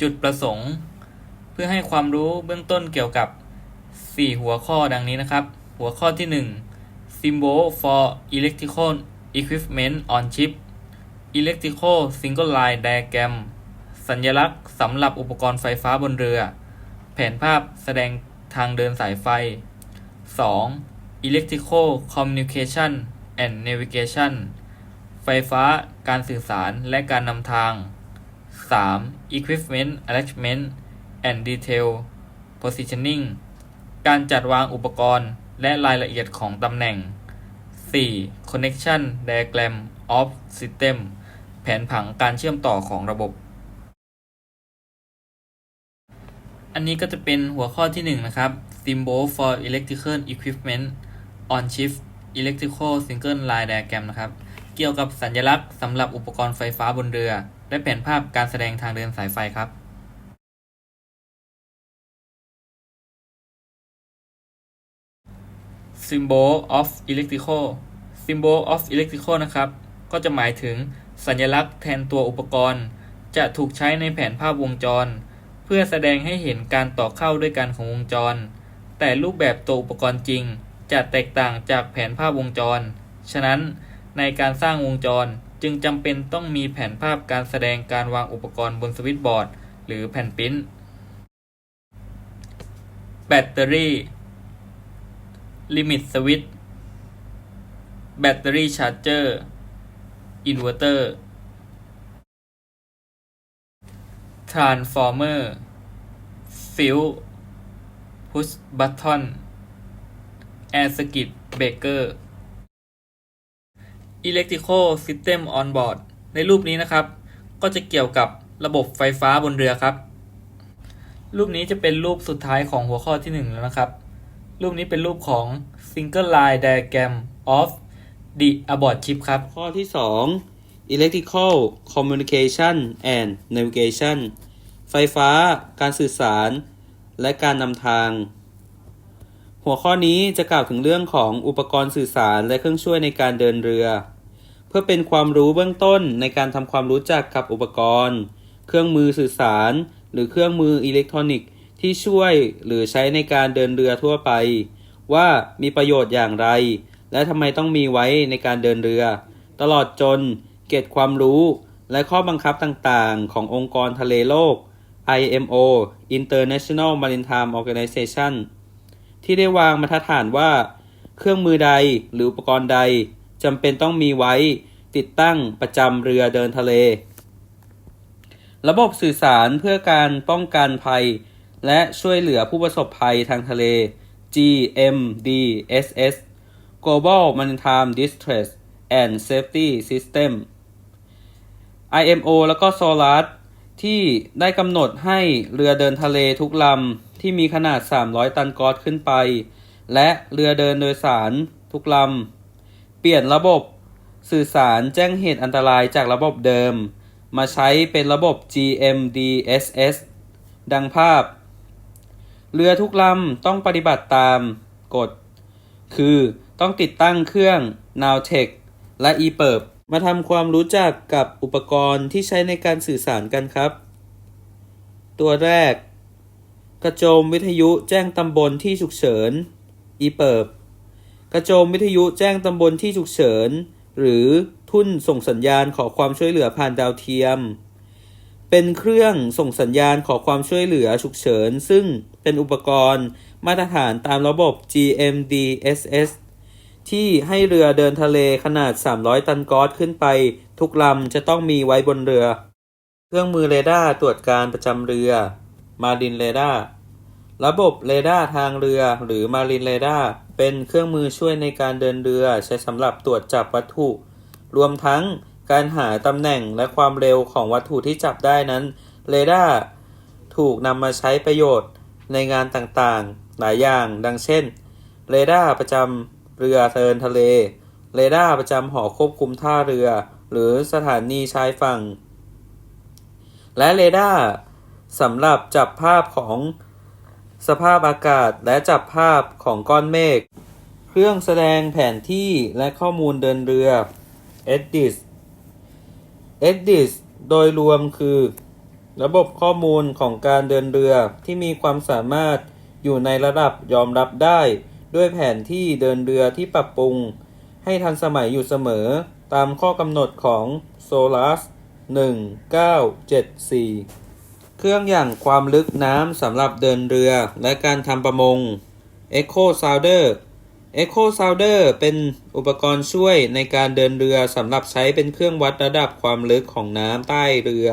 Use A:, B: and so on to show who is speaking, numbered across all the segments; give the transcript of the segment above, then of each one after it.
A: จุดประสงค์ เพื่อให้ความรู้เบื้องต้นเกี่ยวกับ 4 หัวข้อดังนี้นะครับ หัวข้อที่ 1 Symbol for Electrical Equipment on Chip Electrical Single Line Diagram สัญลักษณ์สำหรับอุปกรณ์ไฟฟ้าบนเรือ แผนภาพแสดงทางเดินสายไฟ 2. Electrical Communication and Navigation ไฟฟ้า การสื่อสารและการนำทาง 3. Equipment Arrangement and Detail Positioning การจัดวางอุปกรณ์และรายละเอียดของตำแหน่ง 4. Connection Diagram of System แผนผังการเชื่อมต่อของระบบ อันนี้ก็จะเป็นหัวข้อที่ 1 นะครับ Symbol for Electrical Equipment on Chip Electrical Single Line Diagram นะครับ เกี่ยวกับสัญลักษณ์สำหรับอุปกรณ์ไฟฟ้าบนเรือ และแผนภาพการแสดงทางเดินสายไฟครับ Symbol of Electrical Symbol of Electrical นะครับ ก็จะหมายถึงสัญลักษณ์แทนตัวอุปกรณ์ จะถูกใช้ในแผนภาพวงจร เพื่อแสดงให้เห็นการต่อเข้าด้วยกันของวงจร แต่รูปแบบตัวอุปกรณ์จริง จะแตกต่างจากแผนภาพวงจร ฉะนั้นในการสร้างวงจร จึงจำเป็นต้องมีแผนภาพการแสดงการวางอุปกรณ์บนสวิตช์บอร์ด หรือแผ่นปริ้นแบตเตอรี่ ลิมิตสวิตช์ แบตเตอรี่ชาร์จเจอร์ อินเวอร์เตอร์ ทรานส์ฟอร์เมอร์ ฟิลพุชบัตทอน แอร์สกิ t เบเกอร์ Electrical System on Board ในรูปนี้นะครับ ก็จะเกี่ยวกับระบบไฟฟ้าบนเรือครับ รูปนี้จะเป็นรูปสุดท้ายของหัวข้อที่ 1 แล้วนะครับ รูปนี้เป็นรูปของ Single Line Diagram of the Aboard Ship ครับ
B: ข้อที่ 2 electrical communication and navigation ไฟฟ้า การสื่อสาร และการนำทาง หัวข้อนี้จะกล่าวถึงเรื่องของอุปกรณ์สื่อสารและเครื่องช่วยในการเดินเรือ เพื่อเป็นความรู้เบื้องต้นในการทำความรู้จักกับอุปกรณ์ เครื่องมือสื่อสาร หรือเครื่องมืออิเล็กทรอนิกส์ที่ช่วยหรือใช้ในการเดินเรือทั่วไป ว่ามีประโยชน์อย่างไร และทำไมต้องมีไว้ในการเดินเรือ ตลอดจนเกร็ดความรู้และข้อบังคับต่างๆ ขององค์กรทะเลโลก IMO International Maritime Organization ที่ได้วางมาตรฐานว่า เครื่องมือใดหรืออุปกรณ์ใดจำเป็นต้องมีไว้ติดตั้งประจำเรือเดินทะเล ระบบสื่อสารเพื่อการป้องกันภัย และช่วยเหลือผู้ประสบภัยทางทะเล GMDSS Global Maritime Distress and Safety System IMO แล้วก็ SOLAS ที่ได้กำหนดให้เรือเดินทะเลทุกลำ ที่มีขนาด 300 ตันกอสขึ้นไป และเรือเดินโดยสารทุกลำ เปลี่ยนระบบสื่อสารแจ้งเหตุอันตรายจากระบบเดิม มาใช้เป็นระบบ GMDSS ดังภาพ เรือทุกลำต้องปฏิบัติตามกฎ คือต้องติดตั้งเครื่อง Nowtech และ ePerb มาทำความรู้จักกับอุปกรณ์ที่ใช้ในการสื่อสารกันครับ ตัวแรก กระโจมวิทยุแจ้งตำบลที่ฉุกเฉิน ePerb กระโจมวิทยุแจ้งตำบลที่ฉุกเฉิน หรือทุ่นส่งสัญญาณขอความช่วยเหลือผ่านดาวเทียม เป็นเครื่องส่งสัญญาณขอความช่วยเหลือฉุกเฉิน ซึ่งเป็นอุปกรณ์มาตรฐานตามระบบ GMDSS ที่ให้เรือเดินทะเลขนาด 300 ตันกอสขึ้นไป ทุกลำจะต้องมีไว้บนเรือ เครื่องมือเรดาร์ตรวจการประจำเรือ มารินเรดาร์ระบบเรดาร์ทางเรือหรือมารินเรดาร์เป็นเครื่องมือช่วยในการเดินเรือใช้สำหรับตรวจจับวัตถุ รวมทั้งการหาตำแหน่งและความเร็วของวัตถุที่จับได้นั้นเรดาร์ถูกนำมาใช้ประโยชน์ในงานต่างๆ หลายอย่างดังเช่นเรดาร์ประจำเรือเดินทะเล เรดาร์ประจำหอควบคุมท่าเรือ หรือสถานีชายฝั่ง และเรดาร์ สำหรับจับภาพของสภาพอากาศและจับภาพของก้อนเมฆ เครื่องแสดงแผนที่และข้อมูลเดินเรือ EDIS EDIS โดยรวมคือ ระบบข้อมูลของการเดินเรือที่มีความสามารถอยู่ในระดับยอมรับได้ ด้วยแผนที่เดินเรือที่ปรับปรุง ให้ทันสมัยอยู่เสมอตามข้อกำหนดของ SOLAS 1974 เครื่องอย่างความลึกน้ำสำหรับเดินเรือและการทำประมง Echo Sounder Echo Sounder เป็นอุปกรณ์ช่วยในการเดินเรือสำหรับใช้เป็นเครื่องวัดระดับความลึกของน้ำใต้เรือ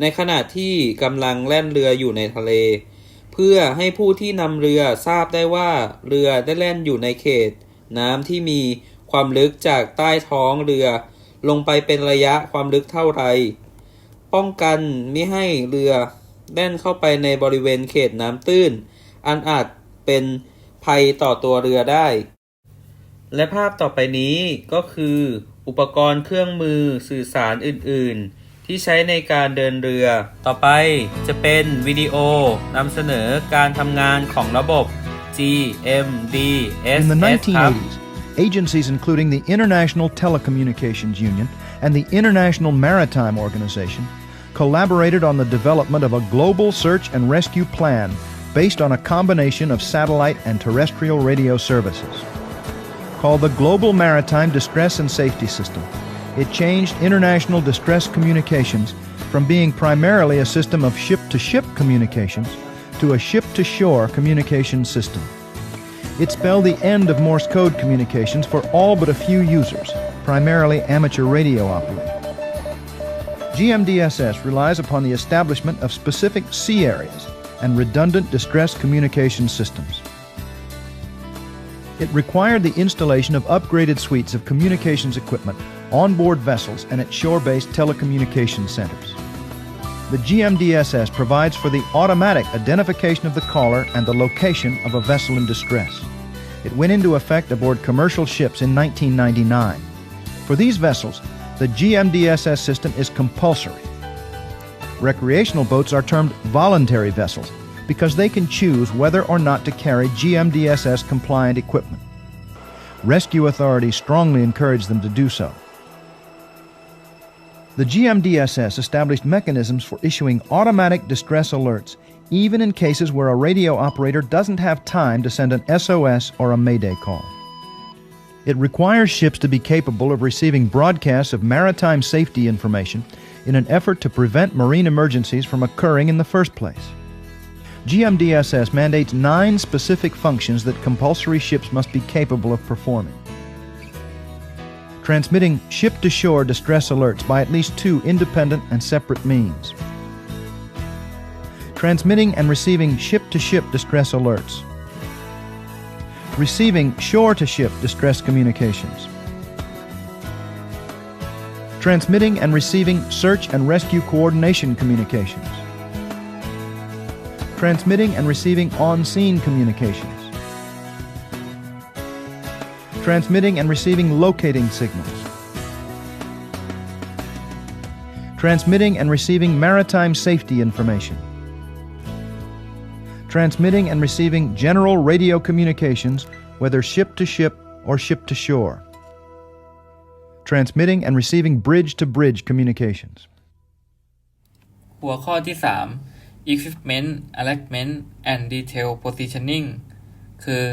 B: ในขณะที่กำลังแล่นเรืออยู่ในทะเล เพื่อให้ผู้ที่นำเรือทราบได้ว่าเรือได้แล่นอยู่ในเขต น้ำที่มีความลึกจากใต้ท้องเรือ ลงไปเป็นระยะความลึกเท่าไร ป้องกันไม่ให้เรือแล่นเข้าไปในบริเวณเขตน้ำตื้น อันอาจเป็นภัยต่อตัวเรือได้ และภาพต่อไปนี้ก็คือ อุปกรณ์เครื่องมือสื่อสารอื่น ๆ ที่ใช้ในการเดินเรือ ต่อไปจะเป็นวิดีโอนำเสนอการทำงานของระบบ GMDSS ครับ
C: agencies including the International Telecommunications Union and the International Maritime Organization collaborated on the development of a global search and rescue plan based on a combination of satellite and terrestrial radio services. Called the Global Maritime Distress and Safety System, it changed international distress communications from being primarily a system of ship to ship communications to a ship to shore communication system. It spelled the end of Morse code communications for all but a few users, primarily amateur radio operators. GMDSS relies upon the establishment of specific sea areas and redundant distress communication systems. It required the installation of upgraded suites of communications equipment on board vessels and at shore based telecommunications centers. The GMDSS provides for the automatic identification of the caller and the location of a vessel in distress. It went into effect aboard commercial ships in 1999. For these vessels, the GMDSS system is compulsory. Recreational boats are termed voluntary vessels because they can choose whether or not to carry GMDSS compliant equipment. Rescue authorities strongly encourage them to do so. The GMDSS established mechanisms for issuing automatic distress alerts, even in cases where a radio operator doesn't have time to send an SOS or a Mayday call. It requires ships to be capable of receiving broadcasts of maritime safety information in an effort to prevent marine emergencies from occurring in the first place. GMDSS mandates nine specific functions that compulsory ships must be capable of performing. Transmitting ship to shore distress alerts by at least two independent and separate means, transmitting and receiving ship to ship distress alerts, receiving shore to ship distress communications, transmitting and receiving search and rescue coordination communications, transmitting and receiving on scene communications. Transmitting and receiving locating signals, transmitting and receiving maritime safety information, transmitting and receiving general radio communications, whether ship to ship or ship to shore, transmitting and receiving bridge to bridge communications.
A: หัวข้อที่ 3 Equipment Alignment and Detail Positioning คือ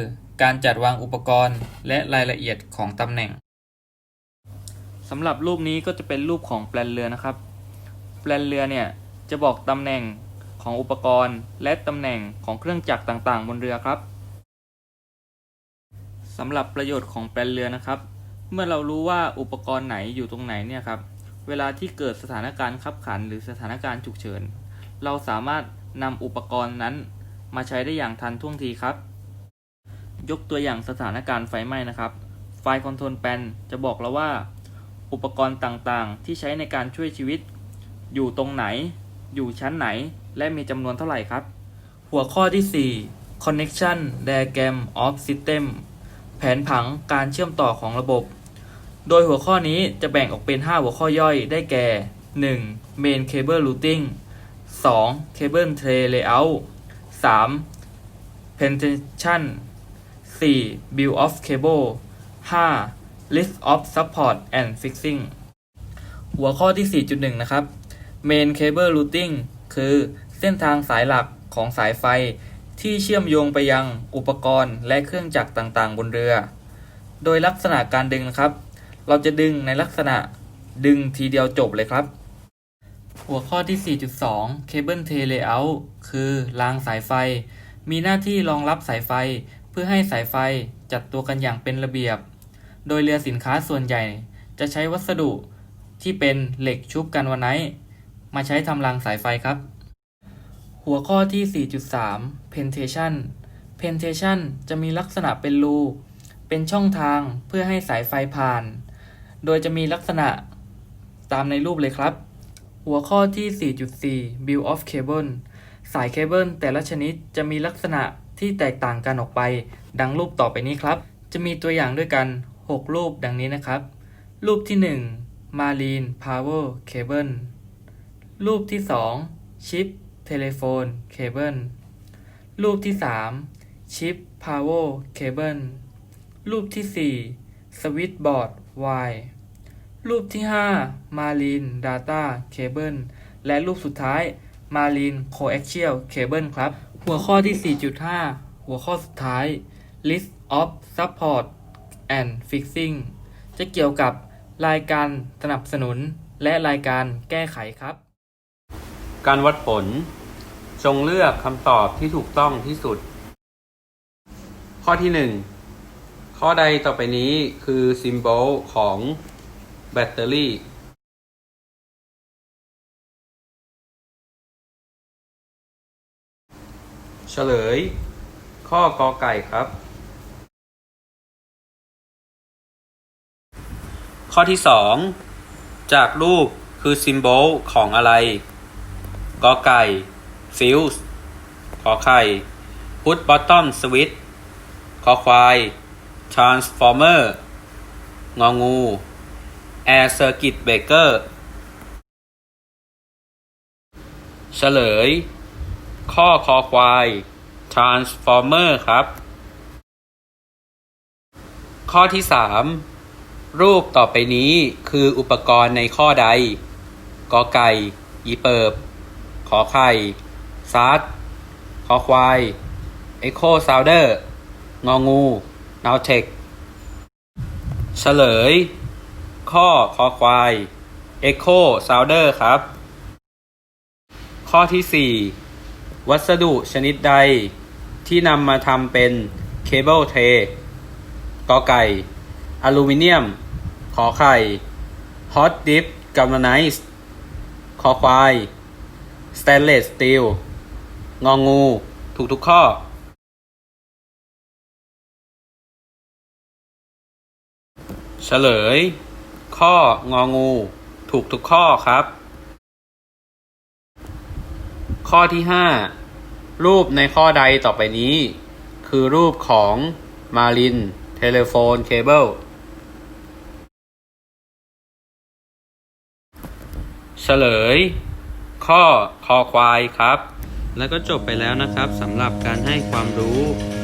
A: การจัดวางอุปกรณ์และรายละเอียดของตำแหน่ง สำหรับรูปนี้ก็จะเป็นรูปของแปลนเรือนะครับ แปลนเรือเนี่ยจะบอกตำแหน่ง ของอุปกรณ์ และตำแหน่งของเครื่องจักรต่างๆ บนเรือครับสำหรับประโยชน์ของแปลนเรือนะครับ เมื่อเรารู้ว่าอุปกรณ์ไหนอยู่ตรงไหนเนี่ยครับ เวลาที่เกิดสถานการณ์ขับขันหรือสถานการณ์ฉุกเฉิน เราสามารถนำอุปกรณ์นั้นมาใช้ได้อย่างทันท่วงทีครับ ยกตัวอย่างสถานการณ์ไฟไหม้นะครับ ไฟคอนโทรลแปนจะบอกเราว่า อุปกรณ์ต่างๆ ที่ใช้ในการช่วยชีวิต อยู่ตรงไหน อยู่ชั้นไหน และมีจำนวนเท่าไหร่ครับ หัวข้อที่ 4 connection diagram of system แผนผังการเชื่อมต่อของระบบ โดยหัวข้อนี้จะแบ่งออกเป็น 5 หัวข้อย่อยได้แก่ 1. main cable routing 2. cable tray layout 3. penetration 4. build of cable 5. list of support and fixing หัวข้อที่ 4.1 นะครับ main cable routing คือเส้นทางสายหลักของสายไฟที่เชื่อมโยงไปยังอุปกรณ์และเครื่องจักรต่างๆ บนเรือ โดยลักษณะการดึงนะครับ เราจะดึงในลักษณะดึงทีเดียวจบเลยครับ หัวข้อที่ 4.2 Cable Tray Layout คือรางสายไฟ มีหน้าที่รองรับสายไฟเพื่อให้สายไฟจัดตัวกันอย่างเป็นระเบียบ โดยเรือสินค้าส่วนใหญ่จะใช้วัสดุที่เป็นเหล็กชุบกันวันไนท์ มาใช้ทำรางสายไฟครับ หัวข้อที่ 4.3 Pentation Pentation จะมีลักษณะเป็นรู เป็นช่องทางเพื่อให้สายไฟผ่าน โดยจะมีลักษณะตามในรูปเลยครับ หัวข้อที่ 4.4 Build of Cable สายเคเบิลแต่ละชนิดจะมีลักษณะที่แตกต่างกันออกไป ดังรูปต่อไปนี้ครับ จะมีตัวอย่างด้วยกัน 6 รูปดังนี้นะครับ รูปที่ 1 Marine Power Cable รูปที่ 2 ชิป เทเลโฟน เคเบิล รูปที่ 3 ชิป พาวเวอร์ เคเบิล รูปที่ 4 สวิตบอร์ดไวรูปที่5ารินดาต้าเคเบิลและรูปสุดท้ายม Marine Coaxial Cable ครับ หัวข้อที่ 4.5 หัวข้อสุดท้าย List of Support and Fixing จะเกี่ยวกับรายการสนับสนุนและรายการแก้ไขครับ
B: การวัดผล จงเลือกคำตอบที่ถูกต้องที่สุด ข้อที่ 1 ข้อใดต่อไปนี้คือซิมโบลของแบตเตอรี่ เฉลย ข้อกอไก่ครับ ข้อที่ 2 จากรูปคือซิมโบลของอะไร กอไก่ฟิวส์ขอไข่พุทบอตตอมสวิตขอควายทรานส์ฟอร์เมอร์งองูแอร์เซอร์กิตเบเกอร์เฉลย ข้อคอควาย Transformer ครับ ข้อที่ 3 รูปต่อไปนี้คืออุปกรณ์ในข้อใด กอไก่ยีเปิบ อไข่ซัดขอควายเอ็กโคซาวเดอร์งองูนาวเทคเฉลย ข้อคอควายเอ็กโคซาวเดอร์ครับ ข้อที่ 4 วัสดุชนิดใดที่นำมาทำเป็นเคเบิลเทกอไก่ อลูมิเนียม ขอไข่ฮอตดิฟกัมม n ไนซ์คอควาย สแตนเลสสตีลงองู ถูกทุกข้อเฉลย ข้ององู ถูกทุกข้อครับ ข้อที่ 5 รูปในข้อใดต่อไปนี้ คือรูปของมาริน เทเลโฟน เคเบิลเฉลย ข้อคอควายครับ แล้วก็จบไปแล้วนะครับสำหรับการให้ความรู้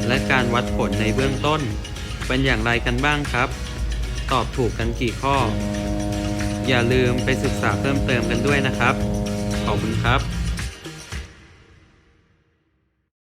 B: และการวัดผลในเบื้องต้น เป็นอย่างไรกันบ้างครับ ตอบถูกกันกี่ข้อ อย่าลืมไปศึกษาเพิ่มเติมกันด้วยนะครับ ขอบคุณครับ